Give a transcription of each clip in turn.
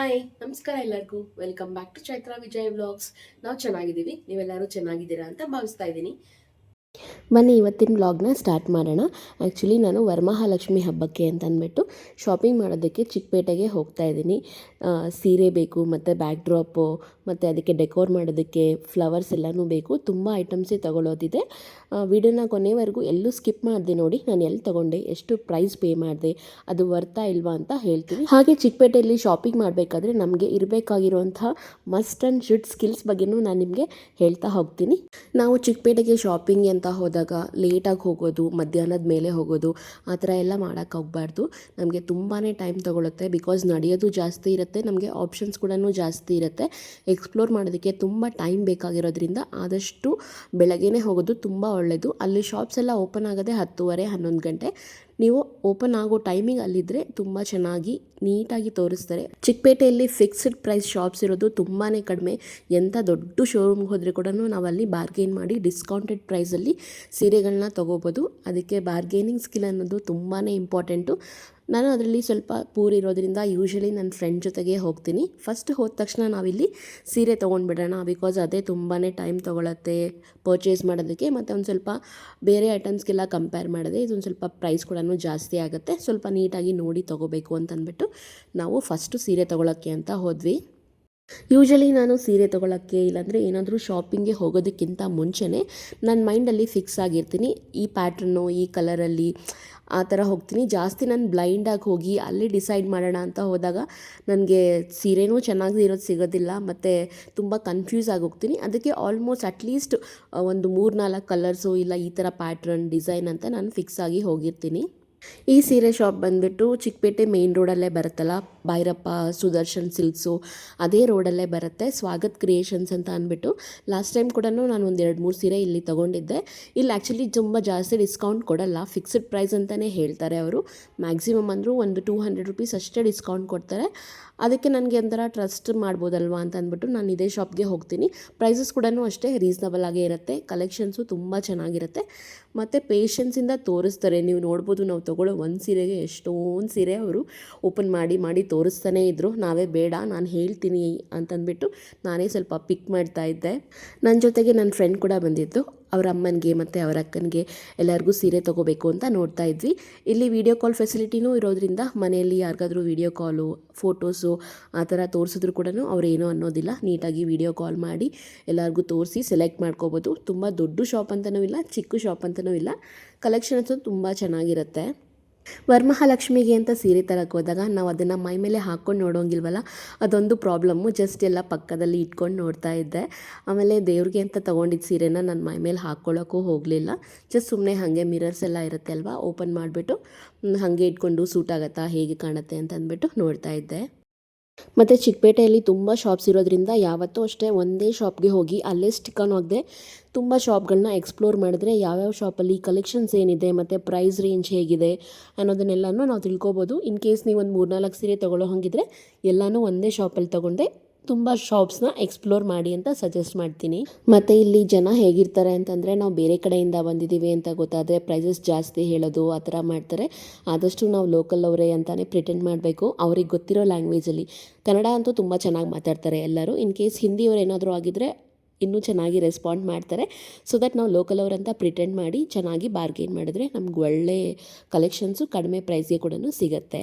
Hi ನಮಸ್ಕಾರ ಎಲ್ಲರಿಗೂ welcome back to Chaitra Vijay vlogs ನಾವು ಚೆನ್ನಾಗಿದ್ದೀವಿ ನೀವೆಲ್ಲರೂ ಚೆನ್ನಾಗಿದ್ದೀರಾ ಅಂತ ಭಾವಿಸ್ತಾ ಇದ್ದೀನಿ ಬನ್ನಿ, ಇವತ್ತಿನ ವ್ಲಾಗ್ನ ಸ್ಟಾರ್ಟ್ ಮಾಡೋಣ. ಆ್ಯಕ್ಚುಲಿ ನಾನು ವರಮಹಾಲಕ್ಷ್ಮಿ ಹಬ್ಬಕ್ಕೆ ಅಂತ ಅಂದ್ಬಿಟ್ಟು ಶಾಪಿಂಗ್ ಮಾಡೋದಕ್ಕೆ ಚಿಕ್ಕಪೇಟೆಗೆ ಹೋಗ್ತಾ ಇದ್ದೀನಿ. ಸೀರೆ ಬೇಕು, ಮತ್ತು ಬ್ಯಾಕ್ ಡ್ರಾಪು ಮತ್ತು ಅದಕ್ಕೆ ಡೆಕೋರ್ ಮಾಡೋದಕ್ಕೆ ಫ್ಲವರ್ಸ್ ಎಲ್ಲನೂ ಬೇಕು. ತುಂಬ ಐಟಮ್ಸೇ ತಗೊಳ್ಳೋದಿದೆ ವಿಡಿಯೋನ ಕೊನೆವರೆಗೂ ಎಲ್ಲೂ ಸ್ಕಿಪ್ ಮಾಡಿದೆ ನೋಡಿ. ನಾನು ಎಲ್ಲಿ ತೊಗೊಂಡೆ, ಎಷ್ಟು ಪ್ರೈಸ್ ಪೇ ಮಾಡಿದೆ, ಅದು ವರ್ತಾ ಇಲ್ವಾ ಅಂತ ಹೇಳ್ತೀನಿ. ಹಾಗೆ ಚಿಕ್ಕಪೇಟೆಯಲ್ಲಿ ಶಾಪಿಂಗ್ ಮಾಡಬೇಕಾದ್ರೆ ನಮಗೆ ಇರಬೇಕಾಗಿರುವಂಥ ಮಸ್ಟ್ ಆ್ಯಂಡ್ ಶುಡ್ ಸ್ಕಿಲ್ಸ್ ಬಗ್ಗೆನೂ ನಾನು ನಿಮಗೆ ಹೇಳ್ತಾ ಹೋಗ್ತೀನಿ. ನಾವು ಚಿಕ್ಕಪೇಟೆಗೆ ಶಾಪಿಂಗ್ ಅಂತ ಹೋದಾಗ ಲೇಟಾಗಿ ಹೋಗೋದು, ಮಧ್ಯಾಹ್ನದ ಮೇಲೆ ಹೋಗೋದು, ಆ ಥರ ಎಲ್ಲ ಮಾಡೋಕ್ಕೆ ಹೋಗಬಾರ್ದು. ನಮಗೆ ತುಂಬಾ ಟೈಮ್ ತೊಗೊಳುತ್ತೆ. ಬಿಕಾಸ್ ನಡೆಯೋದು ಜಾಸ್ತಿ ಇರುತ್ತೆ, ನಮಗೆ ಆಪ್ಷನ್ಸ್ ಕೂಡ ಜಾಸ್ತಿ ಇರುತ್ತೆ. ಎಕ್ಸ್ಪ್ಲೋರ್ ಮಾಡೋದಕ್ಕೆ ತುಂಬ ಟೈಮ್ ಬೇಕಾಗಿರೋದ್ರಿಂದ ಆದಷ್ಟು ಬೆಳಗ್ಗೆನೇ ಹೋಗೋದು ತುಂಬ ಒಳ್ಳೆಯದು ಅಲ್ಲಿ ಶಾಪ್ಸ್ ಎಲ್ಲ ಓಪನ್ ಆಗೋದೇ ಹತ್ತುವರೆ, ಹನ್ನೊಂದು ಗಂಟೆ. ನೀವು ಓಪನ್ ಆಗೋ ಟೈಮಿಂಗ್ ಅಲ್ಲಿದ್ದರೆ ತುಂಬ ಚೆನ್ನಾಗಿ ನೀಟಾಗಿ ತೋರಿಸ್ತಾರೆ. ಚಿಕ್ಕಪೇಟೆಯಲ್ಲಿ ಫಿಕ್ಸ್ಡ್ ಪ್ರೈಸ್ ಶಾಪ್ಸ್ ಇರೋದು ತುಂಬಾ ಕಡಿಮೆ. ಎಂಥ ದೊಡ್ಡ ಶೋರೂಮ್ಗೆ ಹೋದರೆ ಕೂಡ ನಾವು ಅಲ್ಲಿ ಬಾರ್ಗೇನ್ ಮಾಡಿ ಡಿಸ್ಕೌಂಟೆಡ್ ಪ್ರೈಸಲ್ಲಿ ಸೀರೆಗಳನ್ನ ತೊಗೋಬೋದು. ಅದಕ್ಕೆ ಬಾರ್ಗೇನಿಂಗ್ ಸ್ಕಿಲ್ ಅನ್ನೋದು ತುಂಬಾ ಇಂಪಾರ್ಟೆಂಟು ನಾನು ಅದರಲ್ಲಿ ಸ್ವಲ್ಪ ಪೂರ್ ಇರೋದ್ರಿಂದ ಯೂಶ್ವಲಿ ನನ್ನ ಫ್ರೆಂಡ್ ಜೊತೆಗೆ ಹೋಗ್ತೀನಿ. ಫಸ್ಟ್ ಹೋದ ತಕ್ಷಣ ನಾವಿಲ್ಲಿ ಸೀರೆ ತೊಗೊಂಡ್ಬಿಡೋಣ ಬಿಕಾಸ್ ಅದೇ ತುಂಬಾ ಟೈಮ್ ತೊಗೊಳತ್ತೆ ಪರ್ಚೇಸ್ ಮಾಡೋದಕ್ಕೆ. ಮತ್ತು ಒಂದು ಸ್ವಲ್ಪ ಬೇರೆ ಐಟಮ್ಸ್ಗೆಲ್ಲ ಕಂಪೇರ್ ಮಾಡಿದೆ ಇದೊಂದು ಸ್ವಲ್ಪ ಪ್ರೈಸ್ ಕೂಡ ಜಾಸ್ತಿ ಆಗುತ್ತೆ. ಸ್ವಲ್ಪ ನೀಟಾಗಿ ನೋಡಿ ತೊಗೋಬೇಕು ಅಂತಂದ್ಬಿಟ್ಟು ನಾವು ಫಸ್ಟು ಸೀರೆ ತೊಗೊಳಕ್ಕೆ ಅಂತ ಹೋದ್ವಿ. ಯೂಶಲಿ ನಾನು ಸೀರೆ ತೊಗೊಳಕ್ಕೆ ಇಲ್ಲಾಂದರೆ ಏನಾದರೂ ಶಾಪಿಂಗ್ಗೆ ಹೋಗೋದಕ್ಕಿಂತ ಮುಂಚೆನೇ ನನ್ನ ಮೈಂಡಲ್ಲಿ ಫಿಕ್ಸ್ ಆಗಿರ್ತೀನಿ. ಈ ಪ್ಯಾಟ್ರನ್ನು ಈ ಕಲರಲ್ಲಿ ಆ ಥರ ಹೋಗ್ತೀನಿ. ಜಾಸ್ತಿ ನಾನು ಬ್ಲೈಂಡಾಗಿ ಹೋಗಿ ಅಲ್ಲಿ ಡಿಸೈಡ್ ಮಾಡೋಣ ಅಂತ ಹೋದಾಗ ನನಗೆ ಸೀರೆನೂ ಚೆನ್ನಾಗಿ ಇರೋದು ಸಿಗೋದಿಲ್ಲ. ಮತ್ತು ತುಂಬ ಕನ್ಫ್ಯೂಸ್ ಆಗಿ ಹೋಗ್ತೀನಿ. ಅದಕ್ಕೆ ಆಲ್ಮೋಸ್ಟ್ ಅಟ್ಲೀಸ್ಟ್ ಒಂದು ಮೂರು ನಾಲ್ಕು ಕಲರ್ಸು ಇಲ್ಲ ಈ ಥರ ಪ್ಯಾಟ್ರನ್ ಡಿಸೈನ್ ಅಂತ ನಾನು ಫಿಕ್ಸ್ ಆಗಿ ಹೋಗಿರ್ತೀನಿ. ಈ ಸೀರೆ ಶಾಪ್ ಬಂದುಬಿಟ್ಟು ಚಿಕ್ಕಪೇಟೆ ಮೇನ್ ರೋಡಲ್ಲೇ ಬರುತ್ತಲ್ಲ? ಭೈರಪ್ಪ, ಸುದರ್ಶನ್ ಸಿಲ್ಕ್ಸು ಅದೇ ರೋಡಲ್ಲೇ ಬರುತ್ತೆ. ಸ್ವಾಗತ್ ಕ್ರಿಯೇಷನ್ಸ್ ಅಂತ ಅಂದ್ಬಿಟ್ಟು. ಲಾಸ್ಟ್ ಟೈಮ್ ಕೂಡ ನಾನು ಒಂದು ಎರಡು ಮೂರು ಸೀರೆ ಇಲ್ಲಿ ತೊಗೊಂಡಿದ್ದೆ. ಇಲ್ಲಿ ಆ್ಯಕ್ಚುಲಿ ತುಂಬ ಜಾಸ್ತಿ ಡಿಸ್ಕೌಂಟ್ ಕೊಡಲ್ಲ. ಫಿಕ್ಸ್ಡ್ ಪ್ರೈಸ್ ಅಂತಲೇ ಹೇಳ್ತಾರೆ ಅವರು. ಮ್ಯಾಕ್ಸಿಮಮ್ ಅಂದರೂ ಒಂದು ಟೂ ಹಂಡ್ರೆಡ್ ರುಪೀಸ್ ಅಷ್ಟೇ ಡಿಸ್ಕೌಂಟ್ ಕೊಡ್ತಾರೆ. ಅದಕ್ಕೆ ನನಗೆ ಒಂಥರ ಟ್ರಸ್ಟ್ ಮಾಡ್ಬೋದಲ್ವಾ ಅಂತ ಅಂದ್ಬಿಟ್ಟು ನಾನು ಇದೇ ಶಾಪ್ಗೆ ಹೋಗ್ತೀನಿ. ಪ್ರೈಸಸ್ ಕೂಡ ಅಷ್ಟೇ ರೀಸ್ನಬಲ್ ಆಗೇ ಇರುತ್ತೆ. ಕಲೆಕ್ಷನ್ಸು ತುಂಬ ಚೆನ್ನಾಗಿರುತ್ತೆ. ಮತ್ತು ಪೇಷನ್ಸಿಂದ ತೋರಿಸ್ತಾರೆ. ನೀವು ನೋಡ್ಬೋದು ನಾವು ತೊಗೊಳ್ಳೋ ಒಂದು ಸೀರೆಗೆ ಎಷ್ಟೊಂದು ಸೀರೆ ಅವರು ಓಪನ್ ಮಾಡಿ ಮಾಡಿ ತೋರಿಸ್ತಾನೇ ಇದ್ದರು ನಾವೇ ಬೇಡ, ನಾನು ಹೇಳ್ತೀನಿ ಅಂತಂದ್ಬಿಟ್ಟು ನಾನೇ ಸ್ವಲ್ಪ ಪಿಕ್ ಮಾಡ್ತಾ ಇದ್ದೆ. ನನ್ನ ಜೊತೆಗೆ ನನ್ನ ಫ್ರೆಂಡ್ ಕೂಡ ಬಂದಿದ್ದು. ಅವ್ರ ಅಮ್ಮನಿಗೆ ಮತ್ತು ಅವರ ಅಕ್ಕನಿಗೆ ಎಲ್ಲರಿಗೂ ಸೀರೆ ತೊಗೋಬೇಕು ಅಂತ ನೋಡ್ತಾ ಇದ್ವಿ. ಇಲ್ಲಿ ವಿಡಿಯೋ ಕಾಲ್ ಫೆಸಿಲಿಟಿನೂ ಇರೋದ್ರಿಂದ ಮನೆಯಲ್ಲಿ ಯಾರಿಗಾದರೂ ವಿಡಿಯೋ ಕಾಲು ಫೋಟೋಸು ಆ ಥರ ತೋರಿಸಿದ್ರು ಕೂಡ ಅವ್ರು ಏನೂ ಅನ್ನೋದಿಲ್ಲ. ನೀಟಾಗಿ ವಿಡಿಯೋ ಕಾಲ್ ಮಾಡಿ ಎಲ್ಲರಿಗೂ ತೋರಿಸಿ ಸೆಲೆಕ್ಟ್ ಮಾಡ್ಕೋಬೋದು. ತುಂಬ ದೊಡ್ಡ ಶಾಪ್ ಅಂತಲೂ ಇಲ್ಲ, ಚಿಕ್ಕ ಶಾಪ್ ಅಂತಲೂ ಇಲ್ಲ. ಕಲೆಕ್ಷನ್ಸು ತುಂಬ ಚೆನ್ನಾಗಿರುತ್ತೆ. ವರಮಹಾಲಕ್ಷ್ಮಿಗೆ ಅಂತ ಸೀರೆ ತರಕ್ಕೆ ಹೋದಾಗ ನಾವು ಅದನ್ನು ಮೈ ಮೇಲೆ ಹಾಕ್ಕೊಂಡು ನೋಡೋಂಗಿಲ್ವಲ್ಲ? ಅದೊಂದು ಪ್ರಾಬ್ಲಮ್ಮು ಜಸ್ಟ್ ಎಲ್ಲ ಪಕ್ಕದಲ್ಲಿ ಇಟ್ಕೊಂಡು ನೋಡ್ತಾ ಇದ್ದೆ. ಆಮೇಲೆ ದೇವ್ರಿಗೆ ಅಂತ ತೊಗೊಂಡಿದ್ದ ಸೀರೆನ ನನ್ನ ಮೈ ಮೇಲೆ ಹಾಕ್ಕೊಳ್ಳೋಕ್ಕೂ ಹೋಗಲಿಲ್ಲ. ಜಸ್ಟ್ ಸುಮ್ಮನೆ ಹಾಗೆ ಮಿರರ್ಸ್ ಎಲ್ಲ ಇರುತ್ತೆ ಅಲ್ವಾ? ಓಪನ್ ಮಾಡಿಬಿಟ್ಟು ಹಾಗೆ ಇಟ್ಕೊಂಡು ಸೂಟ್ ಆಗುತ್ತಾ? ಹೇಗೆ ಕಾಣುತ್ತೆ ಅಂತ ಅಂದ್ಬಿಟ್ಟು ನೋಡ್ತಾ ಇದ್ದೆ. ಮತ್ತು ಚಿಕ್ಕಪೇಟೆಯಲ್ಲಿ ತುಂಬ ಶಾಪ್ಸ್ ಇರೋದ್ರಿಂದ ಯಾವತ್ತೂ ಅಷ್ಟೇ ಒಂದೇ ಶಾಪ್ಗೆ ಹೋಗಿ ಅಲ್ಲೇ ಸ್ಟಿಕನ್ ಹೋಗಿದೆ ತುಂಬ ಶಾಪ್ಗಳನ್ನ ಎಕ್ಸ್ಪ್ಲೋರ್ ಮಾಡಿದ್ರೆ ಯಾವ್ಯಾವ ಶಾಪಲ್ಲಿ ಕಲೆಕ್ಷನ್ಸ್ ಏನಿದೆ, ಮತ್ತು ಪ್ರೈಸ್ ರೇಂಜ್ ಹೇಗಿದೆ ಅನ್ನೋದನ್ನೆಲ್ಲನೂ ನಾವು ತಿಳ್ಕೊಬೋದು. ಇನ್ ಕೇಸ್ ನೀವು ಒಂದು ಮೂರ್ನಾಲ್ಕು ಸೀರೆ ತೊಗೊಳ್ಳೋ ಹಾಗಿದ್ರೆ ಎಲ್ಲನೂ ಒಂದೇ ಶಾಪಲ್ಲಿ ತೊಗೊಂಡೆ ತುಂಬ ಶಾಪ್ಸ್ನ ಎಕ್ಸ್ಪ್ಲೋರ್ ಮಾಡಿ ಅಂತ ಸಜೆಸ್ಟ್ ಮಾಡ್ತೀನಿ. ಮತ್ತು ಇಲ್ಲಿ ಜನ ಹೇಗಿರ್ತಾರೆ ಅಂತಂದರೆ ನಾವು ಬೇರೆ ಕಡೆಯಿಂದ ಬಂದಿದ್ದೀವಿ ಅಂತ ಗೊತ್ತಾದರೆ ಪ್ರೈಸಸ್ ಜಾಸ್ತಿ ಹೇಳೋದು ಆ ಥರ ಮಾಡ್ತಾರೆ. ಆದಷ್ಟು ನಾವು ಲೋಕಲ್ ಅವರೇ ಅಂತಲೇ ಪ್ರಿಟೆಂಡ್ ಮಾಡಬೇಕು. ಅವ್ರಿಗೆ ಗೊತ್ತಿರೋ ಲ್ಯಾಂಗ್ವೇಜಲ್ಲಿ ಕನ್ನಡ ಅಂತೂ ತುಂಬ ಚೆನ್ನಾಗಿ ಮಾತಾಡ್ತಾರೆ ಎಲ್ಲರೂ. ಇನ್ ಕೇಸ್ ಹಿಂದಿಯವ್ರು ಏನಾದರೂ ಆಗಿದ್ದರೆ ಇನ್ನೂ ಚೆನ್ನಾಗಿ ರೆಸ್ಪಾಂಡ್ ಮಾಡ್ತಾರೆ. ಸೊ ದಟ್ ನಾವು ಲೋಕಲ್ ಅವರಂತ ಪ್ರಿಟೆಂಡ್ ಮಾಡಿ ಚೆನ್ನಾಗಿ ಬಾರ್ಗೇನ್ ಮಾಡಿದ್ರೆ ನಮ್ಗೆ ಒಳ್ಳೆ ಕಲೆಕ್ಷನ್ಸು ಕಡಿಮೆ ಪ್ರೈಸ್ಗೆ ಕೂಡ ಸಿಗುತ್ತೆ.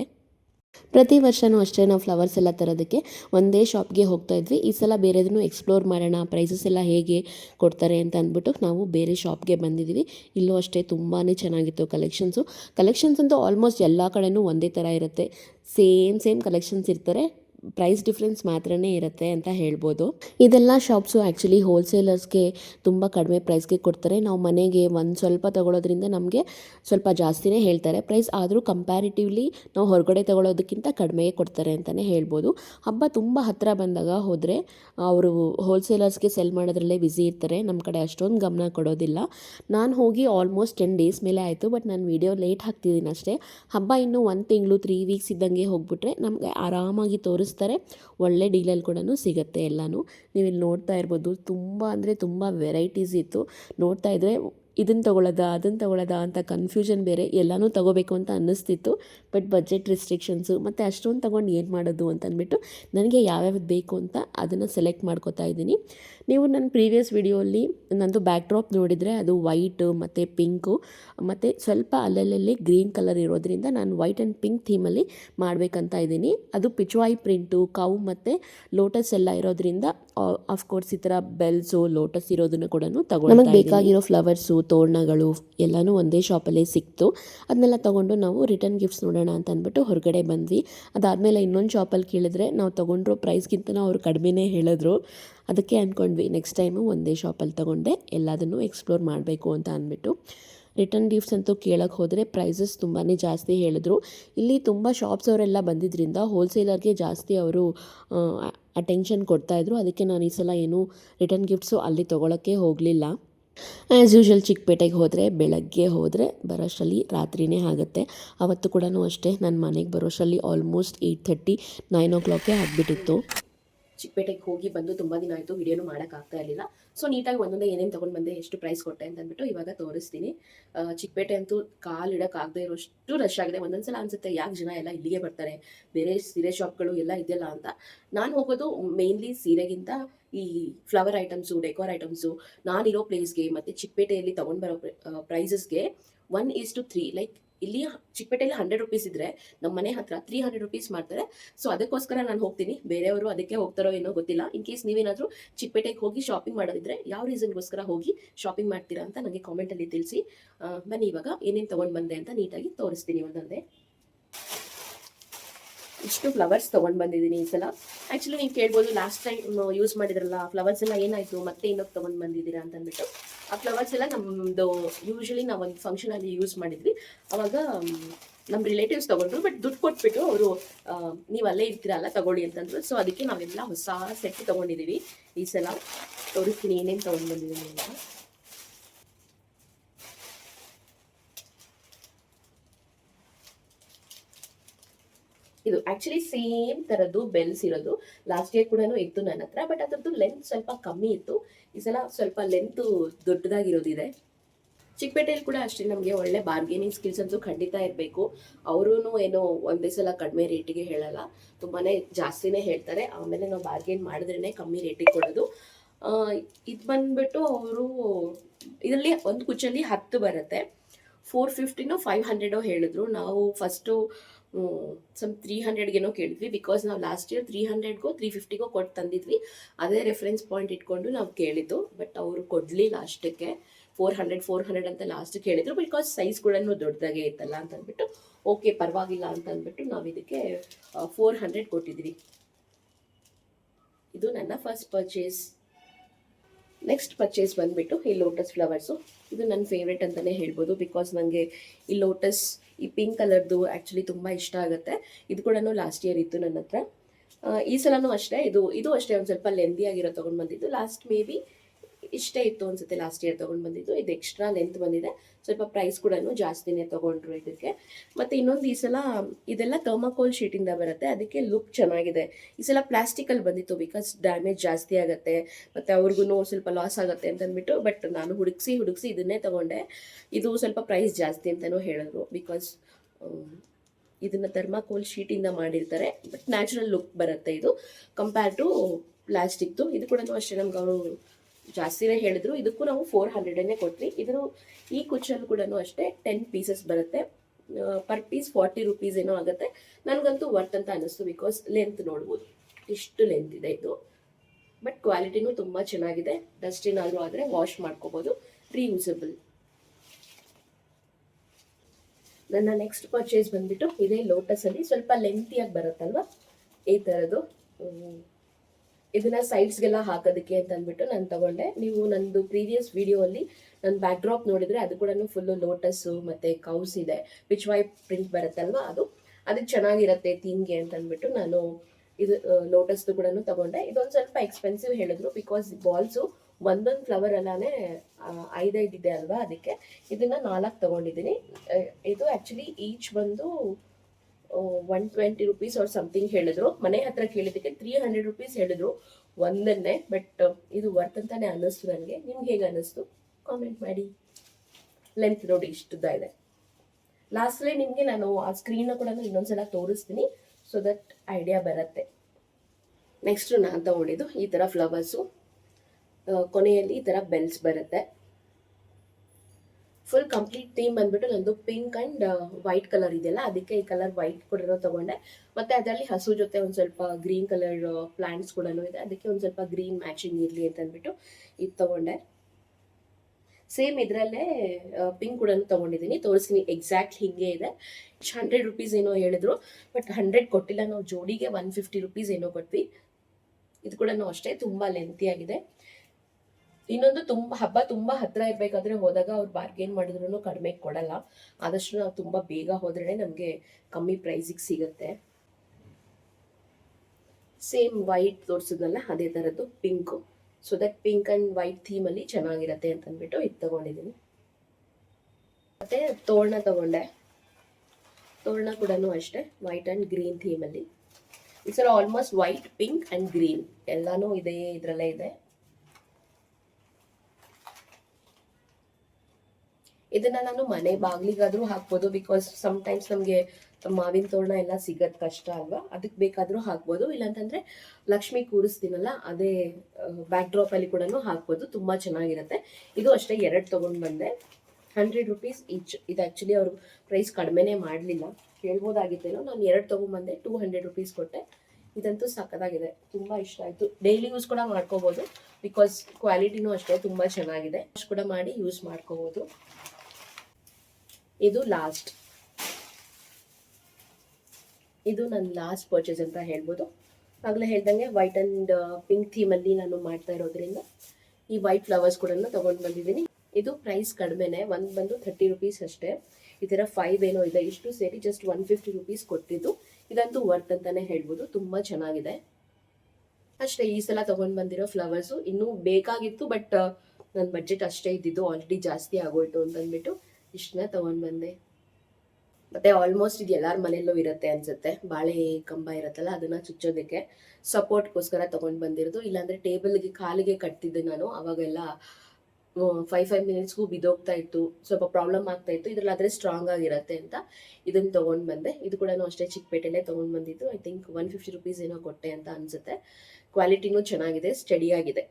ಪ್ರತಿ ವರ್ಷವೂ ಅಷ್ಟೇ ನಾವು ಫ್ಲವರ್ಸ್ ಎಲ್ಲ ತರೋದಕ್ಕೆ ಒಂದೇ ಶಾಪ್ಗೆ ಹೋಗ್ತಾ ಇದ್ವಿ. ಈ ಸಲ ಬೇರೆದನ್ನು ಎಕ್ಸ್ಪ್ಲೋರ್ ಮಾಡೋಣ ಪ್ರೈಸಸ್ ಎಲ್ಲ ಹೇಗೆ ಕೊಡ್ತಾರೆ ಅಂತ ಅಂದ್ಬಿಟ್ಟು ನಾವು ಬೇರೆ ಶಾಪ್ಗೆ ಬಂದಿದ್ದೀವಿ. ಇಲ್ಲೂ ಅಷ್ಟೇ ತುಂಬಾ ಚೆನ್ನಾಗಿತ್ತು ಕಲೆಕ್ಷನ್ಸು ಕಲೆಕ್ಷನ್ಸ್ ಅಂತೂ ಆಲ್ಮೋಸ್ಟ್ ಎಲ್ಲ ಕಡೆಯೂ ಒಂದೇ ಥರ ಇರುತ್ತೆ. ಸೇಮ್ ಸೇಮ್ ಕಲೆಕ್ಷನ್ಸ್ ಇರ್ತಾರೆ. ಪ್ರೈಸ್ ಡಿಫ್ರೆನ್ಸ್ ಮಾತ್ರನೇ ಇರುತ್ತೆ ಅಂತ ಹೇಳ್ಬೋದು. ಇದೆಲ್ಲ ಶಾಪ್ಸು ಆ್ಯಕ್ಚುಲಿ ಹೋಲ್ಸೇಲರ್ಸ್ಗೆ ತುಂಬ ಕಡಿಮೆ ಪ್ರೈಸ್ಗೆ ಕೊಡ್ತಾರೆ. ನಾವು ಮನೆಗೆ ಒಂದು ಸ್ವಲ್ಪ ತಗೊಳ್ಳೋದ್ರಿಂದ ನಮಗೆ ಸ್ವಲ್ಪ ಜಾಸ್ತಿನೇ ಹೇಳ್ತಾರೆ. ಪ್ರೈಸ್ ಆದರೂ ಕಂಪ್ಯಾರಿಟಿವ್ಲಿ ನಾವು ಹೊರಗಡೆ ತಗೊಳ್ಳೋದಕ್ಕಿಂತ ಕಡಿಮೆಗೆ ಕೊಡ್ತಾರೆ ಅಂತಲೇ ಹೇಳ್ಬೋದು. ಹಬ್ಬ ತುಂಬ ಹತ್ತಿರ ಬಂದಾಗ ಹೋದರೆ ಅವರು ಹೋಲ್ಸೇಲರ್ಸ್ಗೆ ಸೆಲ್ ಮಾಡೋದ್ರಲ್ಲೇ ಬ್ಯುಸಿ ಇರ್ತಾರೆ. ನಮ್ಮ ಕಡೆ ಅಷ್ಟೊಂದು ಗಮನ ಕೊಡೋದಿಲ್ಲ. ನಾನು ಹೋಗಿ ಆಲ್ಮೋಸ್ಟ್ ಟೆನ್ ಡೇಸ್ ಮೇಲೆ ಆಯಿತು ಬಟ್ ನಾನು ವೀಡಿಯೋ ಲೇಟ್ ಹಾಕ್ತಿದ್ದೀನಿ ಅಷ್ಟೇ ಹಬ್ಬ ಇನ್ನೂ ಒಂದು ತಿಂಗಳು ತ್ರೀ ವೀಕ್ಸ್ ಇದ್ದಂಗೆ ಹೋಗ್ಬಿಟ್ರೆ ನಮಗೆ ಆರಾಮಾಗಿ ತೋರಿಸ್ತಾರೆ. ಒಳ್ಳೆ ಡೀಲಲ್ಲಿ ಕೂಡ ಸಿಗುತ್ತೆ ಎಲ್ಲನೂ. ನೀವು ಇಲ್ಲಿ ನೋಡ್ತಾ ಇರ್ಬೋದು, ತುಂಬ ಅಂದರೆ ತುಂಬ ವೆರೈಟೀಸ್ ಇತ್ತು. ನೋಡ್ತಾ ಇದ್ದರೆ ಇದನ್ನು ತೊಗೊಳೋದ ಅದನ್ನು ತೊಗೊಳೋದ ಅಂತ ಕನ್ಫ್ಯೂಷನ್ ಬೇರೆ ಎಲ್ಲನೂ ತೊಗೋಬೇಕು ಅಂತ ಅನ್ನಿಸ್ತಿತ್ತು. ಬಟ್ ಬಜೆಟ್ ರಿಸ್ಟ್ರಿಕ್ಷನ್ಸು ಮತ್ತು ಅಷ್ಟೊಂದು ತೊಗೊಂಡು ಏನು ಮಾಡೋದು ಅಂತ ಅಂದ್ಬಿಟ್ಟು ನನಗೆ ಯಾವ್ಯಾವ್ದು ಬೇಕು ಅಂತ ಅದನ್ನು ಸೆಲೆಕ್ಟ್ ಮಾಡ್ಕೋತಾ ಇದ್ದೀನಿ. ನೀವು ನನ್ನ ಪ್ರೀವಿಯಸ್ ವಿಡಿಯೋಲಿ ನಂದು ಬ್ಯಾಕ್ ಡ್ರಾಪ್ ನೋಡಿದರೆ ಅದು ವೈಟ್ ಮತ್ತು ಪಿಂಕು ಮತ್ತು ಸ್ವಲ್ಪ ಅಲ್ಲಲ್ಲಿ ಗ್ರೀನ್ ಕಲರ್ ಇರೋದ್ರಿಂದ ನಾನು ವೈಟ್ ಆ್ಯಂಡ್ ಪಿಂಕ್ ಥೀಮಲ್ಲಿ ಮಾಡಬೇಕಂತ ಇದ್ದೀನಿ. ಅದು ಪಿಚುವಾಯಿ ಪ್ರಿಂಟು ಕೌ ಮತ್ತು ಲೋಟಸ್ ಎಲ್ಲ ಇರೋದ್ರಿಂದ ಆಫ್ಕೋರ್ಸ್ ಈ ಥರ ಬೆಲ್ಸು ಲೋಟಸ್ ಇರೋದನ್ನು ಕೂಡ ತಗೊಂಡು ನಮಗೆ ಬೇಕಾಗಿರೋ ಫ್ಲವರ್ಸು ತೋರಣಗಳು ಎಲ್ಲನೂ ಒಂದೇ ಶಾಪಲ್ಲೇ ಸಿಕ್ತು. ಅದನ್ನೆಲ್ಲ ತೊಗೊಂಡು ನಾವು ರಿಟರ್ನ್ ಗಿಫ್ಟ್ಸ್ ನೋಡೋಣ ಅಂತ ಅಂದ್ಬಿಟ್ಟು ಹೊರಗಡೆ ಬಂದ್ವಿ. ಅದಾದಮೇಲೆ ಇನ್ನೊಂದು ಶಾಪಲ್ಲಿ ಕೇಳಿದ್ರೆ ನಾವು ತೊಗೊಂಡಿರೋ ಪ್ರೈಸ್ಗಿಂತ ಅವ್ರು ಕಡಿಮೆನೇ ಹೇಳಿದ್ರು. ಅದಕ್ಕೆ ಅಂದ್ಕೊಂಡ್ವಿ ನೆಕ್ಸ್ಟ್ ಟೈಮು ಒಂದೇ ಶಾಪಲ್ಲಿ ತೊಗೊಂಡೆ, ಎಲ್ಲದನ್ನು ಎಕ್ಸ್ಪ್ಲೋರ್ ಮಾಡಬೇಕು ಅಂತ ಅಂದ್ಬಿಟ್ಟು. ರಿಟರ್ನ್ ಗಿಫ್ಟ್ಸ್ ಅಂತೂ ಕೇಳಕ್ಕೆ ಹೋದರೆ ಪ್ರೈಸಸ್ ತುಂಬಾ ಜಾಸ್ತಿ ಹೇಳಿದ್ರು. ಇಲ್ಲಿ ತುಂಬ ಶಾಪ್ಸ್ ಅವರೆಲ್ಲ ಬಂದಿದ್ದರಿಂದ ಹೋಲ್ಸೇಲರ್ಗೆ ಜಾಸ್ತಿ ಅವರು ಅಟೆನ್ಷನ್ ಕೊಡ್ತಾಯಿದ್ರು ಅದಕ್ಕೆ ನಾನು ಈ ಸಲ ಏನು ರಿಟರ್ನ್ ಗಿಫ್ಟ್ಸು ಅಲ್ಲಿ ತೊಗೊಳಕ್ಕೆ ಹೋಗಲಿಲ್ಲ. ಆ್ಯಸ್ ಯೂಶ್ವಲ್ ಚಿಕ್ಕಪೇಟೆಗೆ ಹೋದರೆ, ಬೆಳಗ್ಗೆ ಹೋದರೆ ಬರೋಷ್ಟರಲ್ಲಿ ರಾತ್ರಿನೇ ಆಗುತ್ತೆ. ಅವತ್ತು ಕೂಡ ಅಷ್ಟೇ ನನ್ನ ಮನೆಗೆ ಬರೋಷ್ಟರಲ್ಲಿ ಆಲ್ಮೋಸ್ಟ್ ಏಯ್ಟ್ ಥರ್ಟಿ ನೈನ್ ಓ ಕ್ಲಾಕೇ ಆಗಿಬಿಟ್ಟಿತ್ತು. ಚಿಕ್ಕಪೇಟೆಗೆ ಹೋಗಿ ಬಂದು ತುಂಬ ದಿನ ಆಯಿತು, ವಿಡಿಯೋನು ಮಾಡೋಕ್ಕಾಗ್ತಾ ಇರಲಿಲ್ಲ. ಸೊ ನೀಟಾಗಿ ಒಂದೊಂದೇ ಏನೇನು ತೊಗೊಂಡು ಬಂದೆ, ಎಷ್ಟು ಪ್ರೈಸ್ ಕೊಟ್ಟೆ ಅಂತ ಅಂದ್ಬಿಟ್ಟು ಇವಾಗ ತೋರಿಸ್ತೀನಿ. ಚಿಕ್ಕಪೇಟೆ ಅಂತೂ ಕಾಲು ಇಡೋಕ್ಕಾಗದೇ ಇರೋಷ್ಟು ರಶ್ ಆಗಿದೆ. ಒಂದೊಂದ್ಸಲ ಅನ್ಸುತ್ತೆ, ಯಾಕೆ ಜನ ಎಲ್ಲ ಇಲ್ಲಿಗೆ ಬರ್ತಾರೆ? ಬೇರೆ ಸೀರೆ ಶಾಪ್ಗಳು ಎಲ್ಲ ಇದೆಯಲ್ಲ ಅಂತ. ನಾನು ಹೋಗೋದು ಮೇನ್ಲಿ ಸೀರೆಗಿಂತ ಈ ಫ್ಲವರ್ ಐಟಮ್ಸು ಡೆಕೋರ್ ಐಟಮ್ಸು ನಾನಿರೋ ಪ್ಲೇಸ್ಗೆ ಮತ್ತು ಚಿಕ್ಕಪೇಟೆಯಲ್ಲಿ ತೊಗೊಂಡು ಬರೋ ಪ್ರೈಸಸ್ಗೆ one is to three like ಇಲ್ಲಿ ಚಿಕ್ಕಪೇಟೆಯಲ್ಲಿ ಹಂಡ್ರೆಡ್ ರುಪೀಸ್ ಇದ್ರೆ ನಮ್ಮ ಮನೆ ಹತ್ರ ತ್ರೀ ಹಂಡ್ರೆಡ್ ರುಪೀಸ್ ಮಾಡ್ತಾರೆ. ಸೊ ಅದಕ್ಕೋಸ್ಕರ ನಾನು ಹೋಗ್ತೀನಿ. ಬೇರೆಯವರು ಅದಕ್ಕೆ ಹೋಗ್ತಾರೋ ಏನೋ ಗೊತ್ತಿಲ್ಲ. ಇನ್ ಕೇಸ್ ನೀವೇನಾದರೂ ಚಿಕ್ಕಪೇಟೆಗೆ ಹೋಗಿ ಶಾಪಿಂಗ್ ಮಾಡೋದಿದ್ರೆ ಯಾವ ರೀಸನ್ಗೋಸ್ಕರ ಹೋಗಿ ಶಾಪಿಂಗ್ ಮಾಡ್ತೀರಾ ಅಂತ ನನಗೆ ಕಾಮೆಂಟಲ್ಲಿ ತಿಳಿಸಿ. ಬನ್ನಿ ಇವಾಗ ಏನೇನು ತೊಗೊಂಡು ಬಂದೆ ಅಂತ ನೀಟಾಗಿ ತೋರಿಸ್ತೀನಿ ಒಂದೊಂದೇ. ಇಷ್ಟು ಫ್ಲವರ್ಸ್ ತೊಗೊಂಡು ಬಂದಿದ್ದೀನಿ ಈ ಸಲ. ಆ್ಯಕ್ಚುಲಿ ನೀವು ಕೇಳ್ಬೋದು ಲಾಸ್ಟ್ ಟೈಮ್ ಯೂಸ್ ಮಾಡಿದ್ರಲ್ಲ ಫ್ಲವರ್ಸ್ ಎಲ್ಲ ಏನಾಯಿತು, ಮತ್ತೆ ಇನ್ನೊಂದು ತೊಗೊಂಡು ಬಂದಿದ್ದೀರಾ ಅಂತ ಅಂದ್ಬಿಟ್ಟು ಆ ಫ್ಲವರ್ಸ್ ಎಲ್ಲ ನಮ್ಮದು ಯೂಶ್ವಲಿ ನಾವು ಒಂದು ಫಂಕ್ಷನಲ್ಲಿ ಯೂಸ್ ಮಾಡಿದ್ವಿ. ಅವಾಗ ನಮ್ಮ ರಿಲೇಟಿವ್ಸ್ ತಗೊಂಡ್ರು ಬಟ್ ದುಡ್ಡು ಕೊಟ್ಬಿಟ್ಟು ಅವರು ನೀವು ಅಲ್ಲೇ ಇರ್ತೀರಲ್ಲ, ತಗೊಳ್ಳಿ ಅಂತಂದ್ರು. ಸೊ ಅದಕ್ಕೆ ನಾವೆಲ್ಲ ಹೊಸ ಸೆಟ್ ತೊಗೊಂಡಿದ್ದೀವಿ ಈ ಸಲ. ತೋರಿಸ್ತೀನಿ, ಏನೇನು ತೊಗೊಂಡು ಬಂದಿದ್ದೀನಿ ಅಂತ. ಇದು ಆಕ್ಚುಲಿ ಸೇಮ್ ಥರದ್ದು ಬೆಲ್ಸ್ ಇರೋದು. ಲಾಸ್ಟ್ ಇಯರ್ ಕೂಡ ಇತ್ತು ನನ್ನ ಹತ್ರ ಬಟ್ ಅದರದ್ದು ಲೆಂತ್ ಸ್ವಲ್ಪ ಕಮ್ಮಿ ಇತ್ತು. ಈ ಸಲ ಸ್ವಲ್ಪ ಲೆಂತ್ ದೊಡ್ಡದಾಗಿರೋದಿದೆ. ಚಿಕ್ಕಪೇಟೆಯಲ್ಲಿ ಕೂಡ ಅಷ್ಟೇ ನಮಗೆ ಒಳ್ಳೆ ಬಾರ್ಗೇನಿಂಗ್ ಸ್ಕಿಲ್ಸ್ ಅಂತೂ ಖಂಡಿತ ಇರಬೇಕು. ಅವರೂ ಏನೋ ಒಂದೇ ಸಲ ಕಡಿಮೆ ರೇಟಿಗೆ ಹೇಳಲ್ಲ. ತುಂಬಾ ಜಾಸ್ತಿನೇ ಹೇಳ್ತಾರೆ. ಆಮೇಲೆ ನಾವು ಬಾರ್ಗೇನ್ ಮಾಡಿದ್ರೇ ಕಮ್ಮಿ ರೇಟಿಗೆ ಕೊಡೋದು. ಇದು ಬಂದ್ಬಿಟ್ಟು ಅವರು ಇದರಲ್ಲಿ ಒಂದು ಕುಚ್ಚಲ್ಲಿ ಹತ್ತು ಬರುತ್ತೆ. ಫೋರ್ ಫಿಫ್ಟಿನೋ ಫೈವ್ ಹಂಡ್ರೆಡೋ ಹೇಳಿದ್ರು. ನಾವು ಫಸ್ಟು ಸಮ್ ತ್ರೀ ಹಂಡ್ರೆಡ್ಗೇನೋ ಕೇಳಿದ್ವಿ. ಬಿಕಾಸ್ ನಾವು ಲಾಸ್ಟ್ ಇಯರ್ ತ್ರೀ ಹಂಡ್ರೆಡ್ಗೋ ತ್ರೀ ಫಿಫ್ಟಿಗೋ ಕೊಟ್ಟು ತಂದಿದ್ವಿ. ಅದೇ ರೆಫರೆನ್ಸ್ ಪಾಯಿಂಟ್ ಇಟ್ಕೊಂಡು ನಾವು ಕೇಳಿದ್ದು. ಬಟ್ ಅವರು ಕೊಡಲಿಲ್ಲ ಅಷ್ಟಕ್ಕೆ. ಫೋರ್ ಹಂಡ್ರೆಡ್ ಫೋರ್ ಹಂಡ್ರೆಡ್ ಅಂತ ಲಾಸ್ಟ್ ಹೇಳಿದ್ರು ಬಿಕಾಸ್ ಸೈಜ್ಗಳನ್ನು ದೊಡ್ಡದಾಗೆ ಇತ್ತಲ್ಲ ಅಂತ ಅಂದ್ಬಿಟ್ಟು ಓಕೆ ಪರವಾಗಿಲ್ಲ ಅಂತ ಅಂದ್ಬಿಟ್ಟು ನಾವು ಇದಕ್ಕೆ ಫೋರ್ ಹಂಡ್ರೆಡ್ ಕೊಟ್ಟಿದ್ವಿ. ಇದು ನನ್ನ ಫಸ್ಟ್ ಪರ್ಚೇಸ್ ನೆಕ್ಸ್ಟ್ ಪರ್ಚೇಸ್ ಬಂದುಬಿಟ್ಟು ಈ ಲೋಟಸ್ ಫ್ಲವರ್ಸು ಇದು ನನ್ನ ಫೇವ್ರೆಟ್ ಅಂತಲೇ ಹೇಳ್ಬೋದು. ಬಿಕಾಸ್ ನನಗೆ ಈ ಲೋಟಸ್ ಈ ಪಿಂಕ್ ಕಲರ್ದು ಆ್ಯಕ್ಚುಲಿ ತುಂಬ ಇಷ್ಟ ಆಗುತ್ತೆ. ಇದು ಕೂಡ ಲಾಸ್ಟ್ ಇಯರ್ ಇತ್ತು ನನ್ನ ಹತ್ರ ಈ ಸಲನೂ ಅಷ್ಟೇ. ಇದು ಇದು ಅಷ್ಟೇ ಒಂದು ಸ್ವಲ್ಪ ಲೆಂದಿ ಆಗಿರೋ ತೊಗೊಂಡು ಬಂದಿದ್ದು. ಲಾಸ್ಟ್ ಮೇ ಬಿ ಇಷ್ಟೇ ಇತ್ತು ಅನ್ಸುತ್ತೆ ಲಾಸ್ಟ್ ಇಯರ್ ತೊಗೊಂಡು ಬಂದಿದ್ದು. ಇದು ಎಕ್ಸ್ಟ್ರಾ ಲೆಂತ್ ಬಂದಿದೆ. ಸ್ವಲ್ಪ ಪ್ರೈಸ್ ಕೂಡ ಜಾಸ್ತಿನೇ ತೊಗೊಂಡ್ರು ಇದಕ್ಕೆ. ಮತ್ತು ಇನ್ನೊಂದು ಈ ಸಲ ಇದೆಲ್ಲ ಥರ್ಮಾಕೋಲ್ ಶೀಟಿಂದ ಬರುತ್ತೆ. ಅದಕ್ಕೆ ಲುಕ್ ಚೆನ್ನಾಗಿದೆ. ಈ ಸಲ ಪ್ಲಾಸ್ಟಿಕಲ್ಲಿ ಬಂದಿತ್ತು ಬಿಕಾಸ್ ಡ್ಯಾಮೇಜ್ ಜಾಸ್ತಿ ಆಗುತ್ತೆ. ಮತ್ತು ಅವ್ರಿಗೂ ಸ್ವಲ್ಪ ಲಾಸ್ ಆಗುತ್ತೆ ಅಂತ ಅಂದ್ಬಿಟ್ಟು ಬಟ್ ನಾನು ಹುಡುಕ್ಸಿ ಹುಡುಕ್ಸಿ ಇದನ್ನೇ ತೊಗೊಂಡೆ. ಇದು ಸ್ವಲ್ಪ ಪ್ರೈಸ್ ಜಾಸ್ತಿ ಅಂತಲೂ ಹೇಳಿದ್ರು ಬಿಕಾಸ್ ಇದನ್ನು ಥರ್ಮಾಕೋಲ್ ಶೀಟಿಂದ ಮಾಡಿರ್ತಾರೆ. ಬಟ್ ನ್ಯಾಚುರಲ್ ಲುಕ್ ಬರುತ್ತೆ ಇದು. ಕಂಪೇರ್ ಟು ಪ್ಲಾಸ್ಟಿಕ್ದು ಇದು ಕೂಡ ಅಷ್ಟೇ ನಮ್ಗೆ ಅವರು ಜಾಸ್ತಿನೇ ಹೇಳಿದ್ರು. ಇದಕ್ಕೂ ನಾವು ಫೋರ್ ಹಂಡ್ರೆಡನ್ನೇ ಕೊಟ್ವಿ. ಇದ್ರ ಈ ಕುಚ್ಚನ್ ಕೂಡ ಅಷ್ಟೇ ಟೆನ್ ಪೀಸಸ್ ಬರುತ್ತೆ. ಪರ್ ಪೀಸ್ ಫಾರ್ಟಿ ರುಪೀಸ್ ಏನೋ ಆಗುತ್ತೆ. ನನಗಂತೂ ವರ್ತ್ ಅಂತ ಅನಿಸ್ತು ಬಿಕಾಸ್ ಲೆಂತ್ ನೋಡ್ಬೋದು. ಇಷ್ಟು ಲೆಂತ್ ಇದೆ ಇದು. ಬಟ್ ಕ್ವಾಲಿಟಿನೂ ತುಂಬ ಚೆನ್ನಾಗಿದೆ. ಡಸ್ಟ್ ಏನಾದರೂ ಆದರೆ ವಾಶ್ ಮಾಡ್ಕೋಬೋದು. ರೀಯೂಸಬಲ್ ನನ್ನ ನೆಕ್ಸ್ಟ್ ಪರ್ಚೇಸ್ ಬಂದ್ಬಿಟ್ಟು ಇದೇ ಲೋಟಸಲ್ಲಿ ಸ್ವಲ್ಪ ಲೆಂತಿಯಾಗಿ ಬರುತ್ತಲ್ವಾ? ಈ ಥರದ್ದು. ಇದನ್ನ ಸೈಡ್ಸ್ಗೆಲ್ಲ ಹಾಕೋದಕ್ಕೆ ಅಂತ ಅಂದ್ಬಿಟ್ಟು ನಾನು ತಗೊಂಡೆ. ನೀವು ನಂದು ಪ್ರೀವಿಯಸ್ ವಿಡಿಯೋಲ್ಲಿ ನನ್ನ ಬ್ಯಾಕ್ ಡ್ರಾಪ್ ನೋಡಿದ್ರೆ ಅದು ಕೂಡ ಫುಲ್ಲು ಲೋಟಸ್ಸು ಮತ್ತು ಕೌಸ್ ಇದೆ. ವಿಚ್ ವೈ ಪ್ರಿಂಟ್ ಬರುತ್ತಲ್ವ ಅದು? ಅದು ಚೆನ್ನಾಗಿರುತ್ತೆ ತಿಂಗೆ ಅಂತ ಅಂದ್ಬಿಟ್ಟು ನಾನು ಇದು ಲೋಟಸ್ದು ಕೂಡ ತಗೊಂಡೆ. ಇದೊಂದು ಸ್ವಲ್ಪ ಎಕ್ಸ್ಪೆನ್ಸಿವ್ ಹೇಳಿದ್ರು ಬಿಕಾಸ್ ಬಾಲ್ಸು ಒಂದೊಂದು ಫ್ಲವರ್ ಅಲ್ಲಾನೇ ಐದೈದಿದೆ ಅಲ್ವಾ ಅದಕ್ಕೆ. ಇದನ್ನ ನಾಲ್ಕು ತಗೊಂಡಿದ್ದೀನಿ. ಇದು ಆ್ಯಕ್ಚುಲಿ ಈಚ್ ಬಂದು ಒನ್ ಟ್ವೆಂಟಿ ರುಪೀಸ್ ಅವ್ರು ಸಮಥಿಂಗ್ ಹೇಳಿದ್ರು. ಮನೆ ಹತ್ರ ಕೇಳಿದ್ದಕ್ಕೆ ತ್ರೀ ಹಂಡ್ರೆಡ್ ರುಪೀಸ್ ಹೇಳಿದ್ರು. ಒಂದನ್ನೇ ಬಟ್ ಇದು ವರ್ತ್ ಅಂತಾನೆ ಅನ್ನಿಸ್ತು ನನಗೆ. ನಿಮ್ಗೆ ಹೇಗೆ ಅನ್ನಿಸ್ತು? ಕಾಮೆಂಟ್ ಮಾಡಿ. ಲೆಂತ್ ನೋಡಿ ಇಷ್ಟುದ್ದ ಇದೆ. ಲಾಸ್ಟ್ಲಿ ನಿಮಗೆ ನಾನು ಆ ಸ್ಕ್ರೀನ್ನ ಕೂಡ ಇನ್ನೊಂದ್ಸಲ ತೋರಿಸ್ತೀನಿ ಸೊ ದಟ್ ಐಡಿಯಾ ಬರುತ್ತೆ. ನೆಕ್ಸ್ಟ್ ನಾನು ತಗೊಂಡಿದ್ದು ಈ ಥರ ಫ್ಲವರ್ಸು ಕೊನೆಯಲ್ಲಿ ಈ ಥರ ಬೆಲ್ಸ್ ಬರುತ್ತೆ. ಫುಲ್ ಕಂಪ್ಲೀಟ್ ಥೀಮ್ ಬಂದ್ಬಿಟ್ಟು ನಂದು ಪಿಂಕ್ ಅಂಡ್ ವೈಟ್ ಕಲರ್ ಇದೆಯಲ್ಲ, ಅದಕ್ಕೆ ಈ ಕಲರ್ ವೈಟ್ ಕೂಡ ತಗೊಂಡೆ. ಮತ್ತೆ ಅದರಲ್ಲಿ ಹಸು ಜೊತೆ ಒಂದು ಸ್ವಲ್ಪ ಗ್ರೀನ್ ಕಲರ್ ಪ್ಲಾಂಟ್ಸ್ ಕೂಡ ಇದೆ. ಅದಕ್ಕೆ ಒಂದು ಸ್ವಲ್ಪ ಗ್ರೀನ್ ಮ್ಯಾಚಿಂಗ್ ಇರಲಿ ಅಂತ ಅಂದ್ಬಿಟ್ಟು ಇದು ತಗೊಂಡೆ. ಸೇಮ್ ಇದರಲ್ಲೇ ಪಿಂಕ್ ಕೂಡ ತಗೊಂಡಿದ್ದೀನಿ ತೋರಿಸ್ತೀನಿ ಎಕ್ಸಾಕ್ಟ್ ಹಿಂಗೆ ಇದೆ. ಹಂಡ್ರೆಡ್ ರುಪೀಸ್ ಏನೋ ಹೇಳಿದ್ರು. ಬಟ್ ಹಂಡ್ರೆಡ್ ಕೊಟ್ಟಿಲ್ಲ. ನಾವು ಜೋಡಿಗೆ ಒನ್ ಫಿಫ್ಟಿ ರುಪೀಸ್ ಏನೋ ಕೊಟ್ವಿ. ಇದು ಕೂಡ ಅಷ್ಟೇ, ತುಂಬ ಲೆಂತಿ ಆಗಿದೆ. ಇನ್ನೊಂದು ತುಂಬ, ಹಬ್ಬ ತುಂಬ ಹತ್ರ ಇರಬೇಕಾದ್ರೆ ಹೋದಾಗ ಅವ್ರು ಬಾರ್ಗೇನ್ ಮಾಡಿದ್ರು ಕಡಿಮೆ ಕೊಡಲ್ಲ. ಆದಷ್ಟು ನಾವು ತುಂಬ ಬೇಗ ಹೋದ್ರೆ ನಮಗೆ ಕಮ್ಮಿ ಪ್ರೈಸಿಗೆ ಸಿಗುತ್ತೆ. ಸೇಮ್ ವೈಟ್ ತೋರಿಸಿದ್ನಲ್ಲ, ಅದೇ ಥರದ್ದು pink so that pink and white ಥೀಮಲ್ಲಿ ಚೆನ್ನಾಗಿರತ್ತೆ ಅಂತ ಅಂದ್ಬಿಟ್ಟು ಇದು ತೊಗೊಂಡಿದ್ದೀನಿ ಮತ್ತೆ ತೋರಣ ತಗೊಂಡೆ. ತೋರಣ ಕೂಡ ಅಷ್ಟೇ ವೈಟ್ ಆ್ಯಂಡ್ ಗ್ರೀನ್ ಥೀಮಲ್ಲಿ ಈ ಸಲ almost white pink and green ಎಲ್ಲನೂ ಇದೆ ಇದರಲ್ಲೇ ಇದೆ. ಇದನ್ನ ನಾನು ಮನೆ ಬಾಗ್ಲಿಗಾದ್ರೂ ಹಾಕ್ಬೋದು ಬಿಕಾಸ್ ಟೈಮ್ಸ್ ನಮಗೆ ಮಾವಿನ ತೋರಣ ಎಲ್ಲ ಸಿಗೋದು ಕಷ್ಟ ಅಲ್ವಾ? ಅದಕ್ಕೆ ಬೇಕಾದ್ರೂ ಹಾಕ್ಬೋದು. ಇಲ್ಲಾಂತಂದ್ರೆ ಲಕ್ಷ್ಮಿ ಕೂರಿಸ್ತೀನಲ್ಲ, ಅದೇ ಬ್ಯಾಕ್ ಡ್ರಾಪ್ ಅಲ್ಲಿ ಕೂಡ ಹಾಕ್ಬೋದು. ತುಂಬಾ ಚೆನ್ನಾಗಿರುತ್ತೆ. ಇದು ಅಷ್ಟೇ ಎರಡು ತಗೊಂಡ್ ಬಂದೆ. ಹಂಡ್ರೆಡ್ ರುಪೀಸ್ ಈಚ್ ಇದು ಆ್ಯಕ್ಚುಲಿ ಅವರು ಪ್ರೈಸ್ ಕಡಿಮೆನೇ ಮಾಡಲಿಲ್ಲ. ಕೇಳ್ಬೋದಾಗಿತ್ತೇನೋ. ನಾನು ಎರಡು ತೊಗೊಂಬಂದೆ ಟೂ ಹಂಡ್ರೆಡ್ ರುಪೀಸ್ ಕೊಟ್ಟೆ. ಇದಂತೂ ಸಕ್ಕದಾಗಿದೆ ತುಂಬ ಇಷ್ಟ ಆಯಿತು. ಡೈಲಿ ಯೂಸ್ ಕೂಡ ಮಾಡ್ಕೋಬೋದು ಬಿಕಾಸ್ ಕ್ವಾಲಿಟಿನೂ ಅಷ್ಟೇ ತುಂಬ ಚೆನ್ನಾಗಿದೆ. ಅಷ್ಟು ಕೂಡ ಮಾಡಿ ಯೂಸ್ ಮಾಡ್ಕೋಬೋದು. ಇದು ಲಾಸ್ಟ್ ಇದು ನನ್ನ ಲಾಸ್ಟ್ ಪರ್ಚೇಸ್ ಅಂತ ಹೇಳ್ಬೋದು. ಆಗಲೇ ಹೇಳ್ದಂಗೆ ವೈಟ್ ಆ್ಯಂಡ್ ಪಿಂಕ್ ಥೀಮಲ್ಲಿ ನಾನು ಮಾಡ್ತಾ ಇರೋದ್ರಿಂದ ಈ ವೈಟ್ ಫ್ಲವರ್ಸ್ ಕೂಡ ತೊಗೊಂಡು ಬಂದಿದ್ದೀನಿ. ಇದು ಪ್ರೈಸ್ ಕಡಿಮೆನೆ, ಒಂದು ಬಂದು ಥರ್ಟಿ ರುಪೀಸ್ ಅಷ್ಟೇ. ಈ ಥರ ಫೈವ್ ಏನೋ ಇದೆ, ಇಷ್ಟು ಸೇರಿ ಜಸ್ಟ್ ಒನ್ ಫಿಫ್ಟಿ ರುಪೀಸ್ ಕೊಟ್ಟಿದ್ದು. ಇದಂತೂ ವರ್ತ್ ಅಂತಲೇ ಹೇಳ್ಬೋದು, ತುಂಬ ಚೆನ್ನಾಗಿದೆ. ಅಷ್ಟೇ, ಈ ಸಲ ತೊಗೊಂಡು ಬಂದಿರೋ ಫ್ಲವರ್ಸು ಇನ್ನೂ ಬೇಕಾಗಿತ್ತು ಬಟ್ ನನ್ನ ಬಜೆಟ್ ಅಷ್ಟೇ ಇದ್ದಿದ್ದು ಆಲ್ರೆಡಿ ಜಾಸ್ತಿ ಆಗೋಯ್ತು ಅಂತಂದ್ಬಿಟ್ಟು ಇಷ್ಟನ್ನ ತಗೊಂಡ್ ಬಂದೆ. ಮತ್ತೆ ಆಲ್ಮೋಸ್ಟ್ ಇದು ಎಲ್ಲಾರ ಮನೆಯಲ್ಲೂ ಇರುತ್ತೆ ಅನ್ಸುತ್ತೆ. ಬಾಳೆ ಕಂಬ ಇರುತ್ತಲ್ಲ, ಅದನ್ನ ಚುಚ್ಚೋದಕ್ಕೆ ಸಪೋರ್ಟ್ಗೋಸ್ಕರ ತಗೊಂಡ್ ಬಂದಿರೋದು. ಇಲ್ಲಾಂದ್ರೆ ಟೇಬಲ್ಗೆ ಕಾಲಿಗೆ ಕಟ್ತಿದ್ದೆ ನಾನು. ಅವಾಗೆಲ್ಲ ಫೈವ್ ಫೈವ್ ಮಿನಿಟ್ಸ್ಗೂ ಬಿದೋಗ್ತಾ ಇತ್ತು. ಸ್ವಲ್ಪ ಪ್ರಾಬ್ಲಮ್ ಆಗ್ತಾ ಇತ್ತು. ಇದ್ರಲ್ಲಿ ಸ್ಟ್ರಾಂಗ್ ಆಗಿರುತ್ತೆ ಅಂತ ಇದನ್ನ ತಗೊಂಡ್ ಬಂದೆ. ಇದು ಕೂಡ ಅಷ್ಟೇ ಚಿಕ್ಕಪೇಟೆಲ್ಲೇ ತಗೊಂಡ್ ಬಂದಿದ್ದು. I think one fifty rupees ಏನೋ ಕೊಟ್ಟೆ ಅಂತ ಅನ್ಸುತ್ತೆ. ಕ್ವಾಲಿಟಿನೂ ಚೆನ್ನಾಗಿದೆ ಸ್ಟಡಿ ಆಗಿದೆ.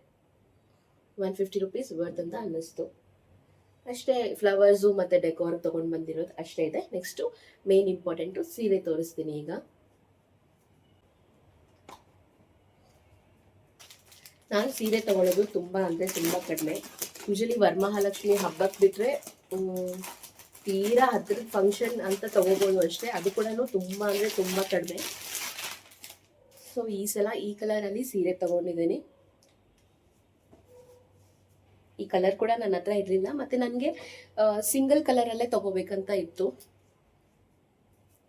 ಒನ್ ಫಿಫ್ಟಿ ರುಪೀಸ್ ವರ್ತ್ ಅಂತ ಅನ್ನಿಸ್ತು. ಅಷ್ಟೇ ಫ್ಲವರ್ಸು ಮತ್ತು ಡೆಕೋರ್ ತೊಗೊಂಡು ಬಂದಿರೋದು ಅಷ್ಟೇ ಇದೆ. ನೆಕ್ಸ್ಟು ಮೇನ್ ಇಂಪಾರ್ಟೆಂಟು ಸೀರೆ ತೋರಿಸ್ತೀನಿ ಈಗ. ನಾನು ಸೀರೆ ತಗೊಳ್ಳೋದು ತುಂಬ ಅಂದರೆ ತುಂಬ ಕಡಿಮೆ. ಯೂಶಲಿ ವರಮಹಾಲಕ್ಷ್ಮಿ ಹಬ್ಬಕ್ಕೆ ಬಿಟ್ಟರೆ ತೀರಾ ಹತ್ತಿರದ ಫಂಕ್ಷನ್ ಅಂತ ತಗೋಬೋದು ಅಷ್ಟೇ. ಅದು ಕೂಡ ತುಂಬ ಅಂದರೆ ತುಂಬ ಕಡಿಮೆ. ಸೊ ಈ ಸಲ ಈ ಕಲರಲ್ಲಿ ಸೀರೆ ತಗೊಂಡಿದ್ದೀನಿ. ಈ ಕಲರ್ ಕೂಡ ನನ್ನ ಹತ್ರ ಇರಲಿಲ್ಲ. ಮತ್ತೆ ನನಗೆ ಸಿಂಗಲ್ ಕಲರಲ್ಲೇ ತಗೋಬೇಕಂತ ಇತ್ತು.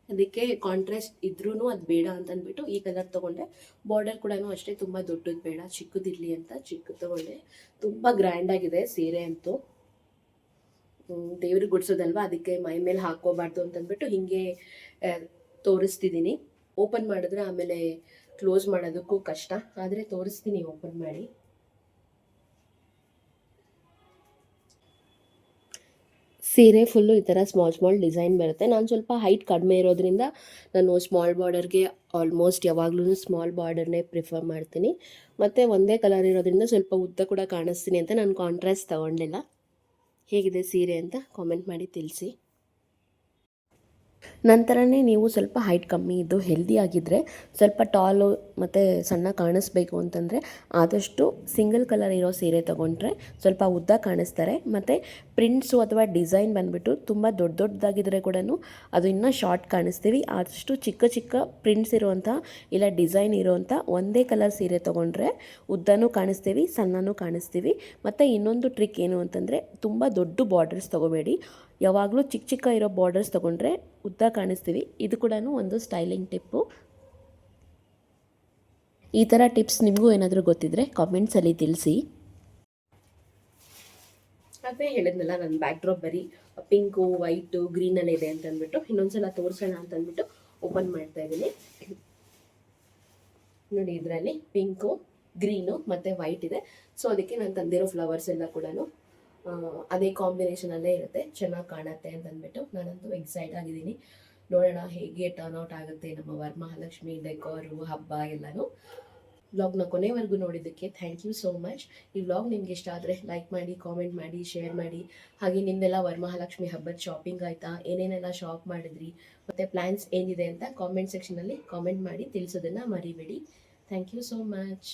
ಅದಕ್ಕೆ ಕಾಂಟ್ರಾಸ್ಟ್ ಇದ್ರೂ ಅದು ಬೇಡ ಅಂತ ಅಂದ್ಬಿಟ್ಟು ಈ ಕಲರ್ ತಗೊಂಡೆ. ಬಾರ್ಡರ್ ಕೂಡ ಅಷ್ಟೇ ತುಂಬ ದೊಡ್ಡದು ಬೇಡ, ಚಿಕ್ಕದಿರಲಿ ಅಂತ ಚಿಕ್ಕದು ತಗೊಂಡೆ. ತುಂಬ ಗ್ರ್ಯಾಂಡ್ ಆಗಿದೆ ಸೀರೆ ಅಂತೂ. ದೇವ್ರಿಗೆ ಗುಡ್ಸೋದಲ್ವಾ? ಅದಕ್ಕೆ ಮೈ ಮೇಲೆ ಹಾಕೋಬಾರ್ದು ಅಂತಂದ್ಬಿಟ್ಟು ಹಿಂಗೆ ತೋರಿಸ್ತಿದ್ದೀನಿ ಓಪನ್ ಮಾಡಿದ್ರೆ ಆಮೇಲೆ ಕ್ಲೋಸ್ ಮಾಡೋದಕ್ಕೂ ಕಷ್ಟ. ಆದರೆ ತೋರಿಸ್ತೀನಿ ಓಪನ್ ಮಾಡಿ. ಸೀರೆ ಫುಲ್ಲು ಈ ಥರ ಸ್ಮಾಲ್ ಸ್ಮಾಲ್ ಡಿಸೈನ್ ಬರುತ್ತೆ. ನಾನು ಸ್ವಲ್ಪ ಹೈಟ್ ಕಡಿಮೆ ಇರೋದ್ರಿಂದ ನಾನು ಸ್ಮಾಲ್ ಬಾರ್ಡರ್ಗೆ ಆಲ್ಮೋಸ್ಟ್ ಯಾವಾಗಲೂ ಸ್ಮಾಲ್ ಬಾರ್ಡರ್ನೇ ಪ್ರಿಫರ್ ಮಾಡ್ತೀನಿ. ಮತ್ತು ಒಂದೇ ಕಲರ್ ಇರೋದ್ರಿಂದ ಸ್ವಲ್ಪ ಉದ್ದ ಕೂಡ ಕಾಣಿಸ್ತೀನಿ ಅಂತ ನಾನು ಕಾಂಟ್ರಾಸ್ಟ್ ತೊಗೊಂಡಿಲ್ಲ. ಹೇಗಿದೆ ಸೀರೆ ಅಂತ ಕಾಮೆಂಟ್ ಮಾಡಿ ತಿಳಿಸಿ. ನಂತರನೇ ನೀವು ಸ್ವಲ್ಪ ಹೈಟ್ ಕಮ್ಮಿ ಇದ್ದು ಹೆಲ್ದಿ ಆಗಿದ್ದರೆ ಸ್ವಲ್ಪ ಟಾಲು ಮತ್ತು ಸಣ್ಣ ಕಾಣಿಸ್ಬೇಕು ಅಂತಂದರೆ ಆದಷ್ಟು ಸಿಂಗಲ್ ಕಲರ್ ಇರೋ ಸೀರೆ ತೊಗೊಂಡ್ರೆ ಸ್ವಲ್ಪ ಉದ್ದ ಕಾಣಿಸ್ತಾರೆ. ಮತ್ತು ಪ್ರಿಂಟ್ಸು ಅಥವಾ ಡಿಸೈನ್ ಬಂದುಬಿಟ್ಟು ತುಂಬ ದೊಡ್ಡ ದೊಡ್ಡದಾಗಿದ್ದರೆ ಕೂಡ ಅದು ಇನ್ನೂ ಶಾರ್ಟ್ ಕಾಣಿಸ್ತೀವಿ. ಆದಷ್ಟು ಚಿಕ್ಕ ಚಿಕ್ಕ ಪ್ರಿಂಟ್ಸ್ ಇರುವಂಥ ಇಲ್ಲ ಡಿಸೈನ್ ಇರುವಂಥ ಒಂದೇ ಕಲರ್ ಸೀರೆ ತೊಗೊಂಡ್ರೆ ಉದ್ದನೂ ಕಾಣಿಸ್ತೀವಿ, ಸಣ್ಣನೂ ಕಾಣಿಸ್ತೀವಿ. ಮತ್ತು ಇನ್ನೊಂದು ಟ್ರಿಕ್ ಏನು ಅಂತಂದರೆ ತುಂಬ ದೊಡ್ಡ ಬಾರ್ಡರ್ಸ್ ತೊಗೋಬೇಡಿ. ಯಾವಾಗಲೂ ಚಿಕ್ಕ ಚಿಕ್ಕ ಇರೋ ಬಾರ್ಡರ್ಸ್ ತೊಗೊಂಡ್ರೆ ಉದ್ದ ಕಾಣಿಸ್ತೀವಿ. ಇದು ಕೂಡ ಒಂದು ಸ್ಟೈಲಿಂಗ್ ಟಿಪ್ಪು ಈ ಥರ ಟಿಪ್ಸ್ ನಿಮಗೂ ಏನಾದರೂ ಗೊತ್ತಿದ್ದರೆ ಕಾಮೆಂಟ್ಸಲ್ಲಿ ತಿಳಿಸಿ. ಅದೇ ಹೇಳಿದ್ನಲ್ಲ, ನನ್ನ ಬ್ಯಾಕ್ ಡ್ರಾಪ್ ಬರೀ ಪಿಂಕು ವೈಟು ಗ್ರೀನಲ್ಲಿ ಇದೆ ಅಂತ ಅಂದ್ಬಿಟ್ಟು, ಇನ್ನೊಂದ್ಸಲ ತೋರಿಸೋಣ ಅಂತ ಅಂದ್ಬಿಟ್ಟು ಓಪನ್ ಮಾಡ್ತಾ ಇದ್ದೀನಿ. ನೋಡಿ, ಇದರಲ್ಲಿ ಪಿಂಕು ಗ್ರೀನು ಮತ್ತು ವೈಟ್ ಇದೆ. ಸೊ ಅದಕ್ಕೆ ನಾನು ತಂದಿರೋ ಫ್ಲವರ್ಸ್ ಎಲ್ಲ ಕೂಡ ಅದೇ ಕಾಂಬಿನೇಷನಲ್ಲೇ ಇರುತ್ತೆ. ಚೆನ್ನಾಗಿ ಕಾಣುತ್ತೆ ಅಂತ ಅಂದ್ಬಿಟ್ಟು ನಾನಂತೂ ಎಕ್ಸೈಟ್ ಆಗಿದ್ದೀನಿ. ನೋಡೋಣ ಹೇಗೆ ಟರ್ನ್ ಔಟ್ ಆಗುತ್ತೆ ನಮ್ಮ ವರಮಹಾಲಕ್ಷ್ಮಿ, ಡೆಕೋರು, ಹಬ್ಬ ಎಲ್ಲನೂ. ವ್ಲಾಗ್ನ ಕೊನೆವರೆಗೂ ನೋಡಿದ್ದಕ್ಕೆ ಥ್ಯಾಂಕ್ ಯು ಸೋ ಮಚ್ ಈ ವ್ಲಾಗ್ ನಿಮ್ಗೆ ಇಷ್ಟ ಆದರೆ ಲೈಕ್ ಮಾಡಿ ಕಾಮೆಂಟ್ ಮಾಡಿ ಶೇರ್ ಮಾಡಿ. ಹಾಗೆ ನಿಮ್ದೆಲ್ಲ ವರಮಹಾಲಕ್ಷ್ಮಿ ಹಬ್ಬದ ಶಾಪಿಂಗ್ ಆಯಿತಾ? ಏನೇನೆಲ್ಲ ಶಾಪ್ ಮಾಡಿದ್ರಿ? ಮತ್ತು ಪ್ಲ್ಯಾನ್ಸ್ ಏನಿದೆ ಅಂತ ಕಾಮೆಂಟ್ ಸೆಕ್ಷನಲ್ಲಿ ಕಾಮೆಂಟ್ ಮಾಡಿ ತಿಳಿಸೋದನ್ನು ಮರಿಬೇಡಿ. Thank you so much